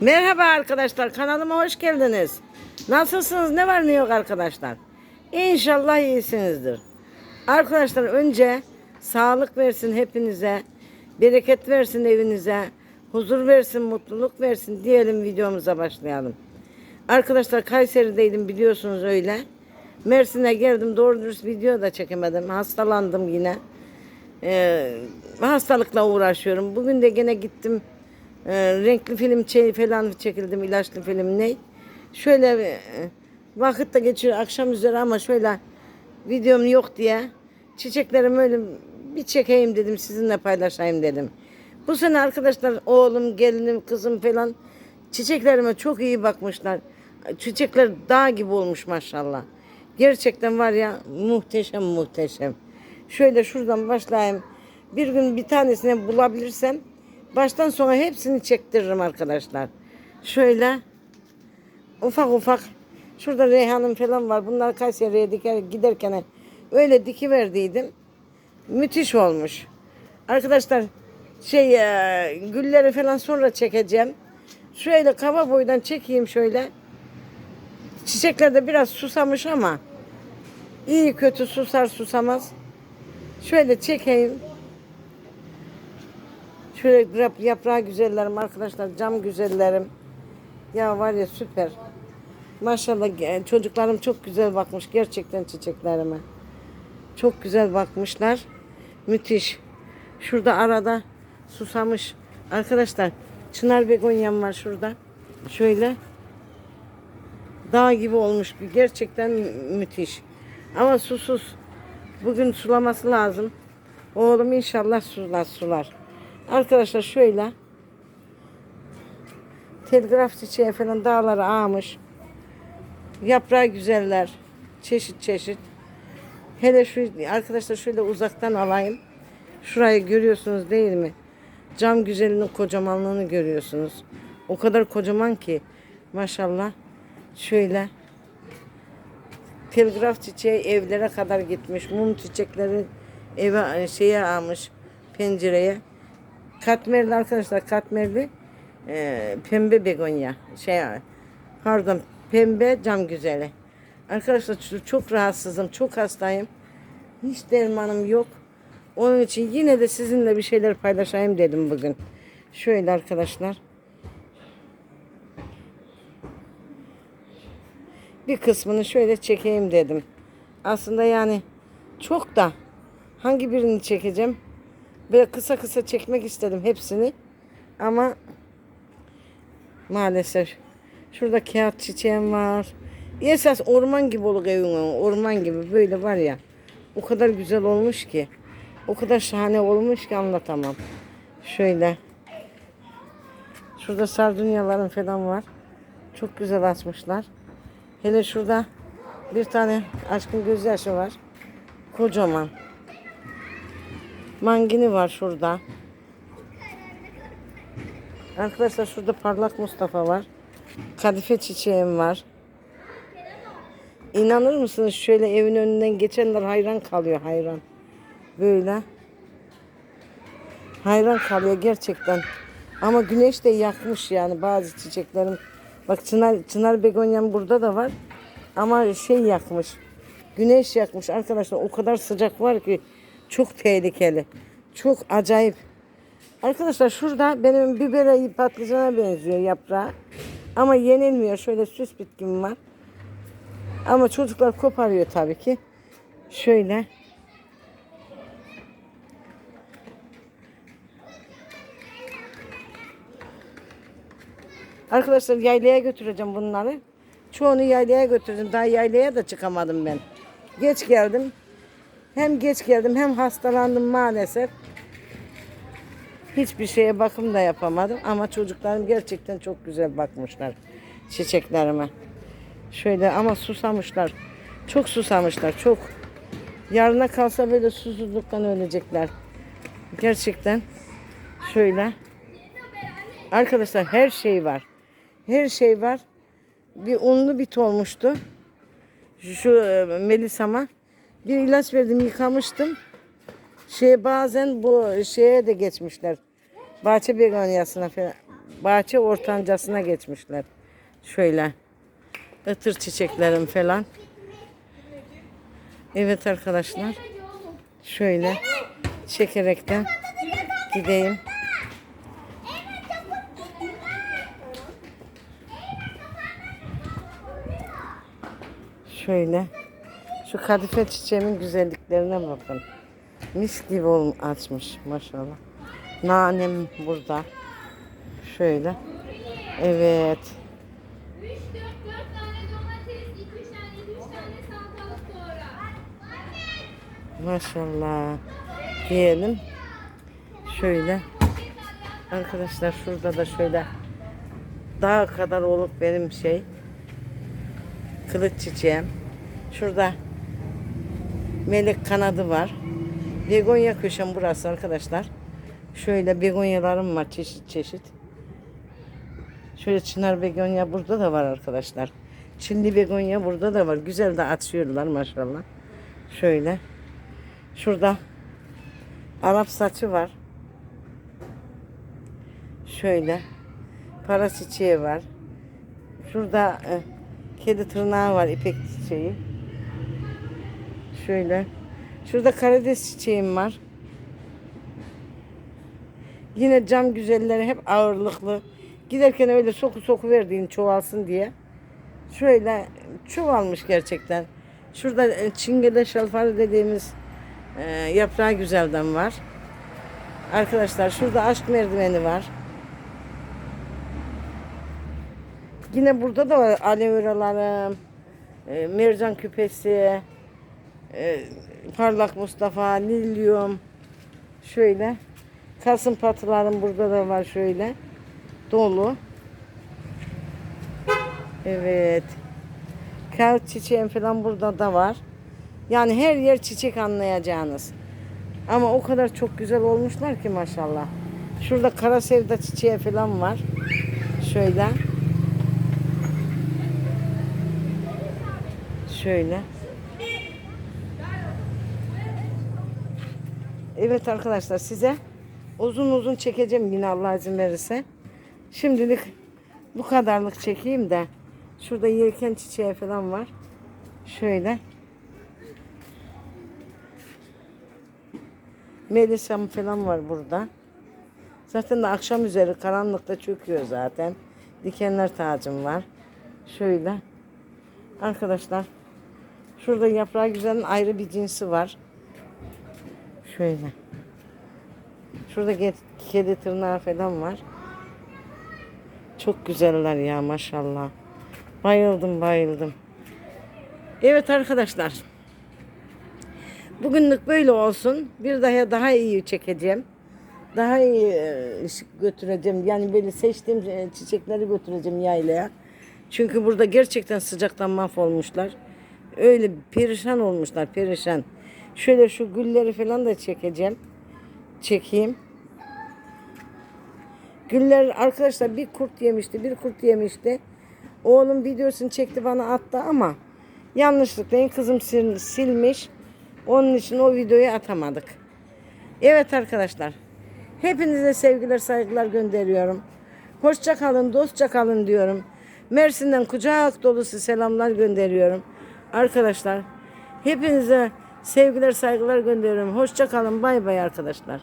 Merhaba arkadaşlar kanalıma hoş geldiniz. Nasılsınız ne var ne yok arkadaşlar. İnşallah iyisinizdir. Arkadaşlar önce sağlık versin hepinize. Bereket versin evinize. Huzur versin, mutluluk versin diyelim videomuza başlayalım. Arkadaşlar Kayseri'deydim biliyorsunuz öyle. Mersin'e geldim doğru dürüst video da çekemedim. Hastalandım yine. Ee, hastalıkla uğraşıyorum. Bugün de gene gittim. Ee, renkli film şey falan çekildim. ilaçlı film ne? Şöyle e, vakit de geçiyor akşam üzere ama şöyle videom yok diye çiçeklerimi öyle bir çekeyim dedim sizinle paylaşayım dedim. Bu sene arkadaşlar oğlum, gelinim, kızım falan çiçeklerime çok iyi bakmışlar. Çiçekler dağ gibi olmuş maşallah. Gerçekten var ya muhteşem muhteşem. Şöyle şuradan başlayayım. Bir gün bir tanesini bulabilirsem baştan sona hepsini çektiririm arkadaşlar. Şöyle ufak ufak şurada reyhanım falan var. Bunlar Kayseri'ye diker, giderken öyle diki verdiydim. Müthiş olmuş. Arkadaşlar şey e, gülleri falan sonra çekeceğim. Şöyle kaba boydan çekeyim şöyle. Çiçekler de biraz susamış ama iyi kötü susar susamaz. Şöyle çekeyim. Şöyle yap- yaprağı güzellerim arkadaşlar. Cam güzellerim. Ya var ya süper. Maşallah çocuklarım çok güzel bakmış gerçekten çiçeklerime. Çok güzel bakmışlar. Müthiş. Şurada arada susamış. Arkadaşlar çınar begonyam var şurada. Şöyle. Dağ gibi olmuş. Gerçekten mü- müthiş. Ama susuz. Bugün sulaması lazım. Oğlum inşallah sular sular. Arkadaşlar şöyle. Telgraf çiçeği falan dağları ağmış. Yaprağı güzeller. Çeşit çeşit. Hele şu arkadaşlar şöyle uzaktan alayım. Şurayı görüyorsunuz değil mi? Cam güzelinin kocamanlığını görüyorsunuz. O kadar kocaman ki maşallah. Şöyle telgraf çiçeği evlere kadar gitmiş. Mum çiçekleri eve şeye almış pencereye. Katmerli arkadaşlar katmerli e, pembe begonya şey pardon pembe cam güzeli. Arkadaşlar çok rahatsızım, çok hastayım. Hiç dermanım yok. Onun için yine de sizinle bir şeyler paylaşayım dedim bugün. Şöyle arkadaşlar. Bir kısmını şöyle çekeyim dedim. Aslında yani çok da hangi birini çekeceğim? Böyle kısa kısa çekmek istedim hepsini. Ama maalesef şurada kağıt çiçeğim var. Esas orman gibi olur evin Orman gibi böyle var ya. O kadar güzel olmuş ki. O kadar şahane olmuş ki anlatamam. Şöyle. Şurada sardunyalarım falan var. Çok güzel açmışlar. Hele şurada bir tane aşkın gözyaşı var. Kocaman. Mangini var şurada. Arkadaşlar şurada parlak Mustafa var. Kadife çiçeğim var. İnanır mısınız şöyle evin önünden geçenler hayran kalıyor hayran. Böyle. Hayran kalıyor gerçekten. Ama güneş de yakmış yani bazı çiçeklerim. Bak çınar, çınar begonyam burada da var. Ama şey yakmış. Güneş yakmış arkadaşlar. O kadar sıcak var ki çok tehlikeli. Çok acayip. Arkadaşlar şurada benim bibere patlıcana benziyor yaprağı. Ama yenilmiyor. Şöyle süs bitkim var. Ama çocuklar koparıyor tabii ki. Şöyle. Arkadaşlar yaylaya götüreceğim bunları. Çoğunu yaylaya götürdüm. Daha yaylaya da çıkamadım ben. Geç geldim. Hem geç geldim hem hastalandım maalesef. Hiçbir şeye bakım da yapamadım ama çocuklarım gerçekten çok güzel bakmışlar çiçeklerime. Şöyle ama susamışlar. Çok susamışlar. Çok. Yarına kalsa böyle susuzluktan ölecekler. Gerçekten şöyle. Arkadaşlar her şey var. Her şey var. Bir unlu bit olmuştu. Şu e, Melisa'ma bir ilaç verdim yıkamıştım. Şey bazen bu şeye de geçmişler. Bahçe begonyasına falan bahçe ortancasına geçmişler. Şöyle ıtır çiçeklerim falan. Evet arkadaşlar. Şöyle çekerekten gideyim. Şöyle. Şu kadife çiçeğimin güzelliklerine bakın. Mis gibi ol açmış maşallah. Nanem burada. Şöyle. Evet. 3, 4, 4 tane domates, 2, 3 tane, 2, 3 tane salatalık doğra. Maşallah. Diyelim. Şöyle. Arkadaşlar şurada da şöyle dağ kadar olup benim şey kılıç çiçeğim. Şurada melek kanadı var. Begonya köşem burası arkadaşlar. Şöyle begonyalarım var çeşit çeşit. Şöyle çınar begonya burada da var arkadaşlar. Çinli begonya burada da var. Güzel de açıyorlar maşallah. Şöyle. Şurada Arap saçı var. Şöyle. Para çiçeği var. Şurada e, kedi tırnağı var ipek çiçeği. Şöyle. Şurada karides çiçeğim var. Yine cam güzelleri hep ağırlıklı. Giderken öyle soku soku verdiğin çoğalsın diye. Şöyle çoğalmış gerçekten. Şurada e, çingene şalfarı dediğimiz e, yaprağı güzelden var. Arkadaşlar şurada aşk merdiveni var. Yine burada da aloe veralarım, e, mercan küpesi, e, parlak Mustafa, lilyum. Şöyle. Kasım patılarım burada da var şöyle. Dolu. Evet. Kağıt çiçeğim falan burada da var. Yani her yer çiçek anlayacağınız. Ama o kadar çok güzel olmuşlar ki maşallah. Şurada kara sevda çiçeği falan var. Şöyle. Şöyle. Evet arkadaşlar size uzun uzun çekeceğim yine Allah izin verirse. Şimdilik bu kadarlık çekeyim de şurada yelken çiçeği falan var. Şöyle. Melisam falan var burada. Zaten de akşam üzeri karanlıkta çöküyor zaten. Dikenler tacım var. Şöyle. Arkadaşlar şurada yaprağı güzelin ayrı bir cinsi var. Şöyle. Şurada ge- kedi tırnağı falan var. Çok güzeller ya maşallah. Bayıldım bayıldım. Evet arkadaşlar. Bugünlük böyle olsun. Bir daha daha iyi çekeceğim. Daha iyi e, götüreceğim. Yani böyle seçtiğim e, çiçekleri götüreceğim yaylaya. Çünkü burada gerçekten sıcaktan mahvolmuşlar. Öyle perişan olmuşlar perişan. Şöyle şu gülleri falan da çekeceğim. Çekeyim. Güller arkadaşlar bir kurt yemişti, bir kurt yemişti. Oğlum videosunu çekti bana attı ama yanlışlıkla kızım sil- silmiş. Onun için o videoyu atamadık. Evet arkadaşlar. Hepinize sevgiler, saygılar gönderiyorum. Hoşça kalın, dostça kalın diyorum. Mersin'den kucak dolusu selamlar gönderiyorum. Arkadaşlar hepinize sevgiler, saygılar gönderiyorum. Hoşça kalın. Bay bay arkadaşlar.